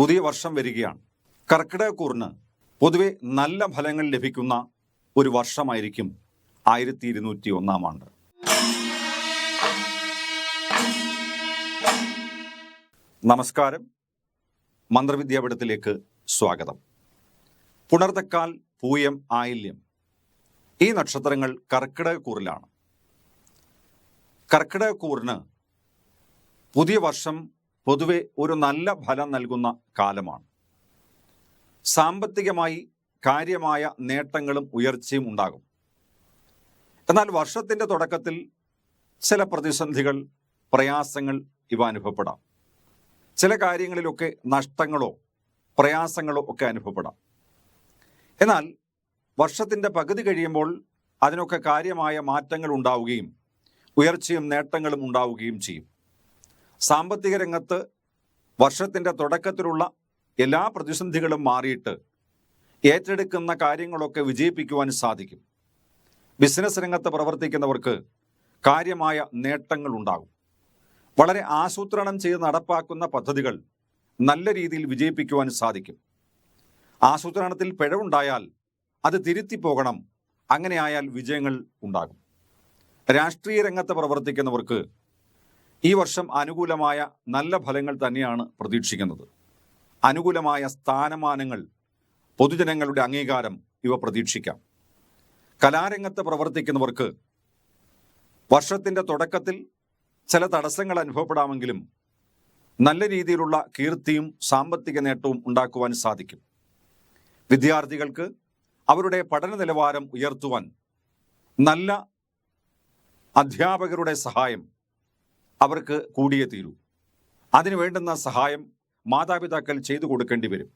പുതിയ വർഷം വരികയാണ്. കർക്കിടകക്കൂറിന് പൊതുവെ നല്ല ഫലങ്ങൾ ലഭിക്കുന്ന ഒരു വർഷമായിരിക്കും ആയിരത്തി ഇരുന്നൂറ്റി ഒന്നാം ആണ്ട്. നമസ്കാരം. മന്ത്രവിദ്യാപീഠത്തിലേക്ക് സ്വാഗതം. പുണർത്തക്കാൽ പൂയം ആയില്യം. ഈ നക്ഷത്രങ്ങൾ കർക്കിടകക്കൂറിലാണ് കർക്കിടകക്കൂറിന് പുതിയ വർഷം പൊതുവെ ഒരു നല്ല ഫലം നൽകുന്ന കാലമാണ്. സാമ്പത്തികമായി കാര്യമായ നേട്ടങ്ങളും ഉയർച്ചയും ഉണ്ടാകും. എന്നാൽ വർഷത്തിന്റെ തുടക്കത്തിൽ ചില പ്രതിസന്ധികൾ പ്രയാസങ്ങൾ ഇവ അനുഭവപ്പെടാം. ചില കാര്യങ്ങളിലൊക്കെ നഷ്ടങ്ങളോ പ്രയാസങ്ങളോ ഒക്കെ അനുഭവപ്പെടാം. എന്നാൽ വർഷത്തിന്റെ പകുതി കഴിയുമ്പോൾ അതിനൊക്കെ കാര്യമായ മാറ്റങ്ങൾ ഉണ്ടാവുകയും ഉയർച്ചയും നേട്ടങ്ങളും ഉണ്ടാവുകയും ചെയ്യും. സാമ്പത്തിക രംഗത്ത് വർഷത്തിന്റെ തുടക്കത്തിലുള്ള എല്ലാ പ്രതിസന്ധികളും മാറിയിട്ട് ഏറ്റെടുക്കുന്ന കാര്യങ്ങളൊക്കെ വിജയിപ്പിക്കുവാൻ സാധിക്കും. ബിസിനസ് രംഗത്ത് പ്രവർത്തിക്കുന്നവർക്ക് കാര്യമായ നേട്ടങ്ങൾ ഉണ്ടാകും. വളരെ ആസൂത്രണം ചെയ്ത് നടപ്പാക്കുന്ന പദ്ധതികൾ നല്ല രീതിയിൽ വിജയിപ്പിക്കുവാൻ സാധിക്കും. ആസൂത്രണത്തിൽ പിഴവുണ്ടായാൽ അത് തിരുത്തി പോകണം അങ്ങനെയായാൽ വിജയങ്ങൾ ഉണ്ടാകും. രാഷ്ട്രീയ രംഗത്ത് പ്രവർത്തിക്കുന്നവർക്ക് ഈ വർഷം അനുകൂലമായ നല്ല ഫലങ്ങൾ തന്നെയാണ് പ്രതീക്ഷിക്കുന്നത്. അനുകൂലമായ സ്ഥാനമാനങ്ങൾ പൊതുജനങ്ങളുടെ അംഗീകാരം ഇവ പ്രതീക്ഷിക്കാം. കലാരംഗത്ത് പ്രവർത്തിക്കുന്നവർക്ക് വർഷത്തിന്റെ തുടക്കത്തിൽ ചില തടസ്സങ്ങൾ അനുഭവപ്പെടാമെങ്കിലും നല്ല രീതിയിലുള്ള കീർത്തിയും സാമ്പത്തിക നേട്ടവും ഉണ്ടാക്കുവാൻ സാധിക്കും. വിദ്യാർത്ഥികൾക്ക് അവരുടെ പഠന നിലവാരം ഉയർത്തുവാൻ നല്ല അധ്യാപകരുടെ സഹായം അവർക്ക് കൂടിയേ തീരൂ. അതിനു വേണ്ടുന്ന സഹായം മാതാപിതാക്കൾ ചെയ്തു കൊടുക്കേണ്ടി വരും.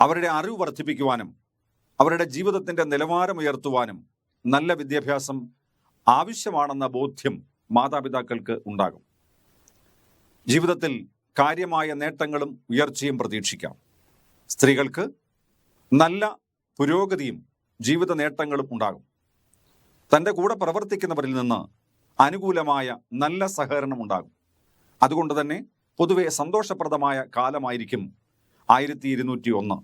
അവരുടെ അറിവ് വർദ്ധിപ്പിക്കുവാനും അവരുടെ ജീവിതത്തിന്റെ നിലവാരം ഉയർത്തുവാനും നല്ല വിദ്യാഭ്യാസം ആവശ്യമാണെന്ന ബോധ്യം മാതാപിതാക്കൾക്ക് ഉണ്ടാകും. ജീവിതത്തിൽ കാര്യമായ നേട്ടങ്ങളും ഉയർച്ചയും പ്രതീക്ഷിക്കാം. സ്ത്രീകൾക്ക് നല്ല പുരോഗതിയും ജീവിത നേട്ടങ്ങളും ഉണ്ടാകും. തന്റെ കൂടെ പ്രവർത്തിക്കുന്നവരിൽ നിന്ന് അനുകൂലമായ നല്ല സഹകരണം ഉണ്ടാകും. അതുകൊണ്ട് തന്നെ പൊതുവെ സന്തോഷപ്രദമായ കാലമായിരിക്കും ആയിരത്തി ഇരുന്നൂറ്റി ഒന്ന്.